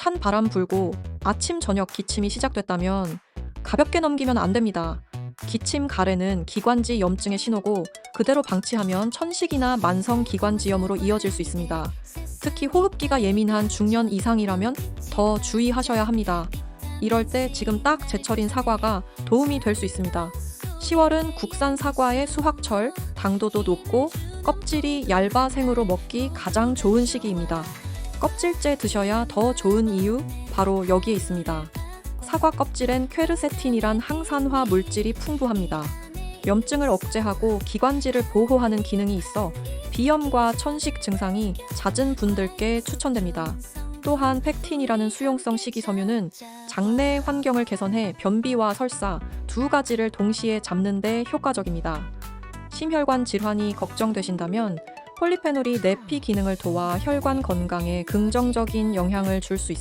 찬 바람 불고 아침 저녁 기침이 시작됐다면 가볍게 넘기면 안 됩니다. 기침 가래는 기관지 염증의 신호고 그대로 방치하면 천식이나 만성 기관지염으로 이어질 수 있습니다. 특히 호흡기가 예민한 중년 이상이라면 더 주의하셔야 합니다. 이럴 때 지금 딱 제철인 사과가 도움이 될 수 있습니다. 10월은 국산 사과의 수확철, 당도도 높고 껍질이 얇아 생으로 먹기 가장 좋은 시기입니다. 껍질째 드셔야 더 좋은 이유 바로 여기에 있습니다. 사과 껍질엔 퀘르세틴이란 항산화 물질이 풍부합니다. 염증을 억제하고 기관지를 보호하는 기능이 있어 비염과 천식 증상이 잦은 분들께 추천됩니다. 또한 팩틴이라는 수용성 식이섬유는 장내 환경을 개선해 변비와 설사 두 가지를 동시에 잡는 데 효과적입니다. 심혈관 질환이 걱정되신다면 폴리페놀이 내피 기능을 도와 혈관 건강에 긍정적인 영향을 줄 수 있습니다.